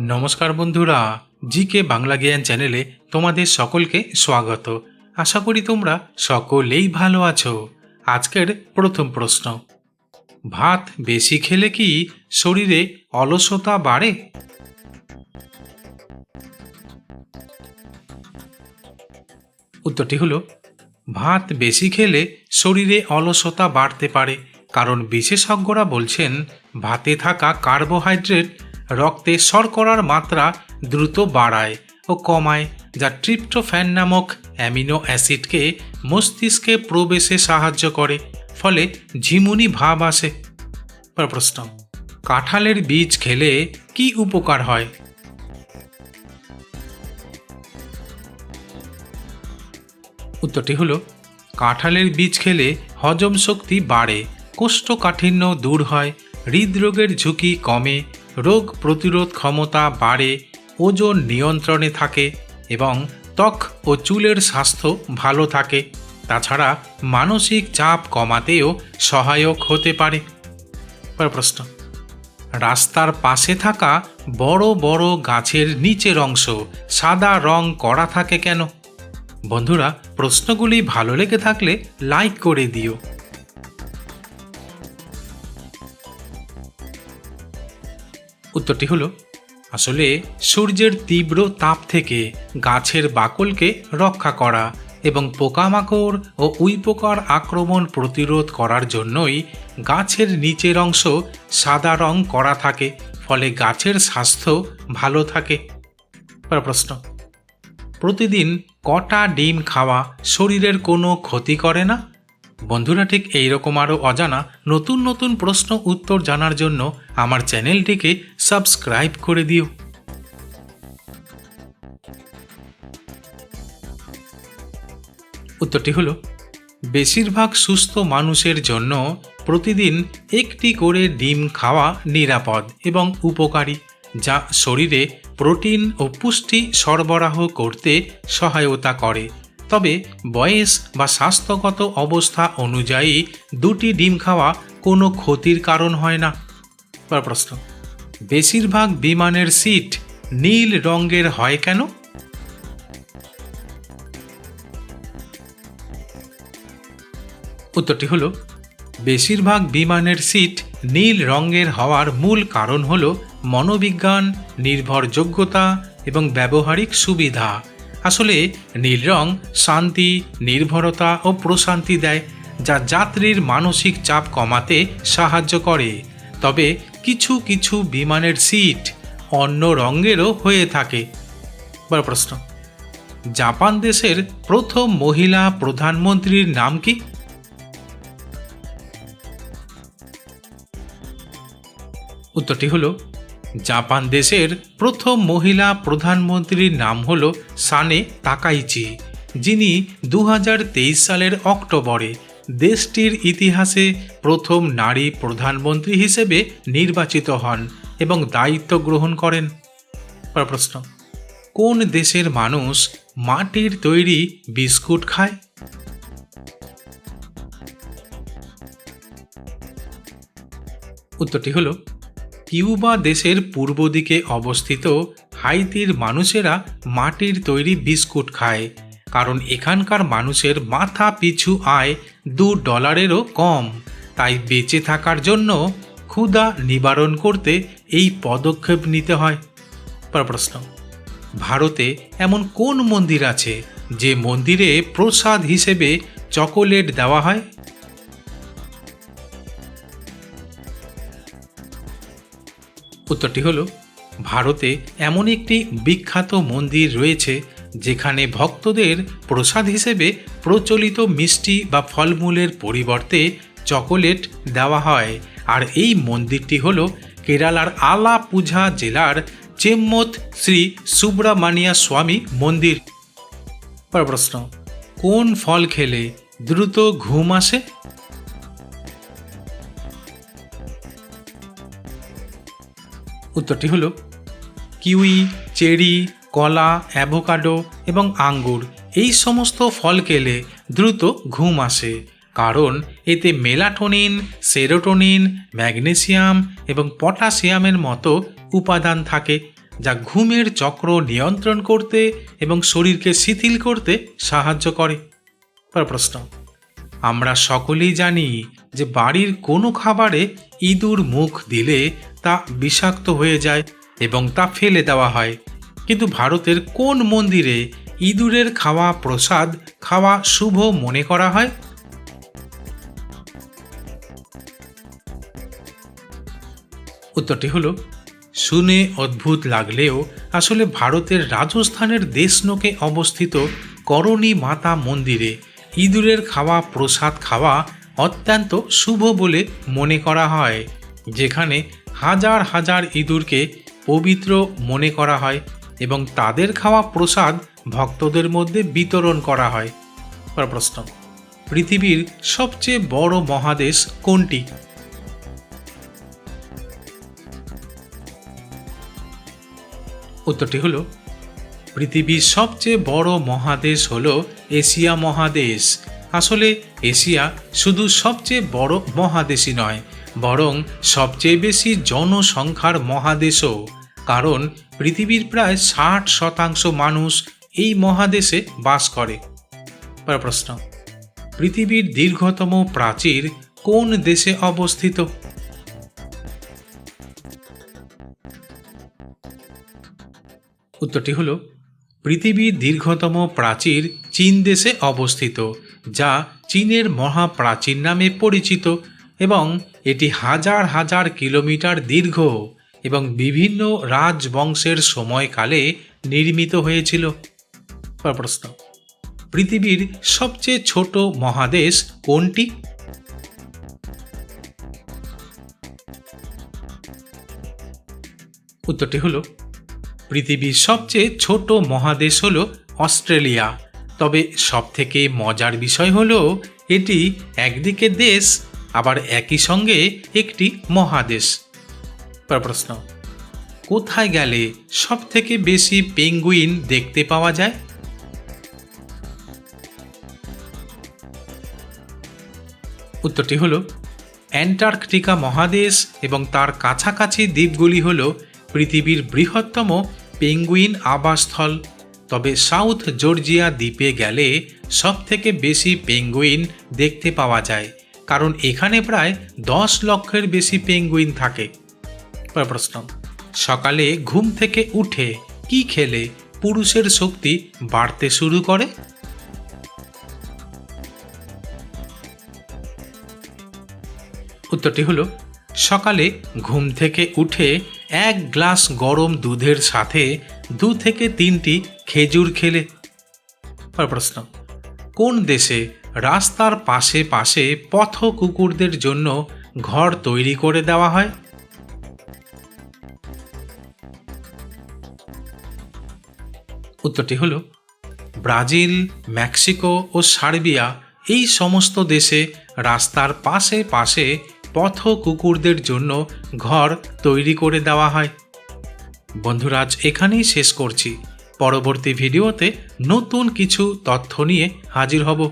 নমস্কার বন্ধুরা জি কে বাংলা জ্ঞান চ্যানেলে তোমাদের সকলকে স্বাগত। আশা করি তোমরা সকলেই ভালো আছো। আজকের প্রথম প্রশ্ন, ভাত বেশি খেলে কি শরীরে অলসতা বাড়ে? উত্তরটি হলো, ভাত বেশি খেলে শরীরে অলসতা বাড়তে পারে, কারণ বিশেষজ্ঞরা বলছেন ভাতে থাকা কার্বোহাইড্রেট রক্তে শর্করার মাত্রা দ্রুত বাড়ায় ও কমায়, যা ট্রিপ্টোফ্যান নামক অ্যামিনো অ্যাসিডকে মস্তিষ্কে প্রবেশে সাহায্য করে, ফলে ঝিমুনি ভাব আসে। প্রশ্ন, কাঁঠালের বীজ খেলে কি উপকার হয়? উত্তরটি হলো, কাঁঠালের বীজ খেলে হজম শক্তি বাড়ে, কোষ্ঠকাঠিন্য দূর হয়, হৃদরোগের ঝুঁকি কমে রোগ প্রতিরোধ ক্ষমতা বাড়ে, ওজন নিয়ন্ত্রণে থাকে এবং ত্বক ও চুলের স্বাস্থ্য ভালো থাকে। তাছাড়া মানসিক চাপ কমাতেও সহায়ক হতে পারে। প্রশ্ন, রাস্তার পাশে থাকা বড় বড় গাছের নিচের অংশ সাদা রং করা থাকে কেন? বন্ধুরা, প্রশ্নগুলি ভালো লেগে থাকলে লাইক করে দিও। উত্তরটি হলো, আসলে সূর্যের তীব্র তাপ থেকে গাছের বাকলকে রক্ষা করা এবং পোকামাকড় ও উইপোকার আক্রমণ প্রতিরোধ করার জন্যই গাছের নিচের অংশ সাদা রং করা থাকে, ফলে গাছের স্বাস্থ্য ভালো থাকে। প্রশ্ন, প্রতিদিন কটা ডিম খাওয়া শরীরের কোনো ক্ষতি করে না? বন্ধুরা, ঠিক এইরকম আরও অজানা নতুন নতুন প্রশ্ন উত্তর জানার জন্য আমার চ্যানেলটিকে সাবস্ক্রাইব করে দিও। উত্তরটি হলো, বেশিরভাগ সুস্থ মানুষের জন্য প্রতিদিন একটি করে ডিম খাওয়া নিরাপদ এবং উপকারী, যা শরীরে প্রোটিন ও পুষ্টি সরবরাহ করতে সহায়তা করে। তবে বয়স বা স্বাস্থ্যগত অবস্থা অনুযায়ী দুটি ডিম খাওয়া কোনো ক্ষতির কারণ হয় না। প্রশ্ন, বেশিরভাগ বিমানের সিট নীল রঙের হয় কেন? উত্তরটি হলো, বেশিরভাগ বিমানের সিট নীল রঙের হওয়ার মূল কারণ হল মনোবিজ্ঞান, নির্ভরযোগ্যতা এবং ব্যবহারিক সুবিধা। আসলে নীল রং শান্তি, নির্ভরতা ও প্রশান্তি দেয়, যা যাত্রীর মানসিক চাপ কমাতে সাহায্য করে। তবে কিছু কিছু বিমানের সিট অন্য রঙেরও হয়ে থাকে। এবার প্রশ্ন, জাপান দেশের প্রথম মহিলা প্রধানমন্ত্রীর নাম কি? উত্তরটি হলো জাপান দেশের প্রথম মহিলা প্রধানমন্ত্রীর নাম হল সানে তাকাইচি, যিনি দু হাজার তেইশ সালের অক্টোবরে দেশটির ইতিহাসে প্রথম নারী প্রধানমন্ত্রী হিসেবে নির্বাচিত হন এবং দায়িত্ব গ্রহণ করেন। প্রশ্ন, কোন দেশের মানুষ মাটির তৈরি বিস্কুট খায়? উত্তরটি হলো কিউবা দেশের পূর্ব দিকে অবস্থিত হাইতির মানুষেরা মাটির তৈরি বিস্কুট খায়, কারণ এখানকার মানুষের মাথা পিছু আয় দু ডলারেরও কম। তাই বেঁচে থাকার জন্য ক্ষুধা নিবারণ করতে এই পদক্ষেপ নিতে হয়। পর প্রশ্ন, ভারতে এমন কোন মন্দির আছে যে মন্দিরে প্রসাদ হিসেবে চকোলেট দেওয়া হয়? উত্তরটি হল, ভারতে এমন একটি বিখ্যাত মন্দির রয়েছে যেখানে ভক্তদের প্রসাদ হিসেবে প্রচলিত মিষ্টি বা ফলমূলের পরিবর্তে চকোলেট দেওয়া হয়। আর এই মন্দিরটি হল কেরালার আলাপুঝা জেলার চেম্মত শ্রী সুব্রামানিয়া স্বামী মন্দির। পর প্রশ্ন, কোন ফল খেলে দ্রুত ঘুম আসে? উত্তরটি হলো কিউই, চেরি, কলা, অ্যাভোকাডো এবং আঙ্গুর। এই সমস্ত ফল খেলে দ্রুত ঘুম আসে, কারণ এতে মেলাটোনিন, সেরোটোনিন, ম্যাগনেসিয়াম এবং পটাশিয়ামের মতো উপাদান থাকে, যা ঘুমের চক্র নিয়ন্ত্রণ করতে এবং শরীরকে শিথিল করতে সাহায্য করে। পর প্রশ্ন, আমরা সকলেই জানি যে বাড়ির কোনো খাবারে ইঁদুর মুখ দিলে তা বিষাক্ত হয়ে যায় এবং তা ফেলে দেওয়া হয়। কিন্তু ভারতের কোন মন্দিরে ইঁদুরের খাওয়া প্রসাদ খাওয়া শুভ মনে করা হয়? উত্তরটি হলো, শুনে অদ্ভুত লাগলেও আসলে ভারতের রাজস্থানের দেশনোকে অবস্থিত করণী মাতা মন্দিরে ইঁদুরের খাওয়া প্রসাদ খাওয়া অত্যন্ত শুভ বলে মনে করা হয়, যেখানে হাজার হাজার ইঁদুরকে পবিত্র মনে করা হয় এবং তাদের খাওয়া প্রসাদ ভক্তদের মধ্যে বিতরণ করা হয়। প্রশ্ন, পৃথিবীর সবচেয়ে বড় মহাদেশ কোনটি? উত্তরটি হলো, পৃথিবীর সবচেয়ে বড় মহাদেশ হল এশিয়া মহাদেশ। আসলে এশিয়া শুধু সবচেয়ে বড় মহাদেশই নয় বরং সবচেয়ে বেশি জনসংখ্যার মহাদেশও, কারণ পৃথিবীর প্রায় ষাট শতাংশ মানুষ এই মহাদেশে বাস করে। প্রশ্ন, পৃথিবীর দীর্ঘতম প্রাচীর কোন দেশে অবস্থিত? উত্তরটি হলো, পৃথিবীর দীর্ঘতম প্রাচীর চীন দেশে অবস্থিত, যা চীনের মহাপ্রাচীর নামে পরিচিত। এবং এটি হাজার হাজার কিলোমিটার দীর্ঘ এবং বিভিন্ন রাজবংশের সময়কালে নির্মিত হয়েছিল। প্রশ্ন, পৃথিবীর সবচেয়ে ছোট মহাদেশ কোনটি? উত্তরটি হল, পৃথিবীর সবচেয়ে ছোট মহাদেশ হল অস্ট্রেলিয়া। তবে সবথেকে মজার বিষয় হল, এটি একদিকে দেশ আবার একই সঙ্গে একটি মহাদেশ। পর প্রশ্ন কোথায় গেলে সব থেকে বেশি পেঙ্গুইন দেখতে পাওয়া যায়? উত্তরটি হলো অ্যান্টার্কটিকা মহাদেশ এবং তার কাছাকাছি দ্বীপগুলি হল পৃথিবীর বৃহত্তম পেঙ্গুইন আবাসস্থল। তবে সাউথ জর্জিয়া দ্বীপে গেলে সবথেকে বেশি পেঙ্গুইন দেখতে পাওয়া যায়। কারণ এখানে প্রায় দশ লক্ষের বেশি পেঙ্গুইন থাকে। প্রশ্ন, সকালে ঘুম থেকে উঠে কি খেলে পুরুষের শক্তি বাড়তে শুরু করে? উত্তরটি হলো, সকালে ঘুম থেকে উঠে এক গ্লাস গরম দুধের সাথে দু থেকে তিনটি খেজুর খেলে। প্রশ্ন, কোন দেশে রাস্তার পাশে পাশে পথ কুকুরদের জন্য ঘর তৈরি করে দেওয়া হয়। উত্তরটি হলো, ব্রাজিল, মেক্সিকো ও সার্বিয়া এই সমস্ত দেশে রাস্তার পাশে পাশে পথ কুকুরদের জন্য ঘর তৈরি করে দেওয়া হয়। বন্ধুরাজ এখানেই শেষ করছি। পরবর্তী ভিডিওতে নতুন কিছু তথ্য নিয়ে হাজির হব।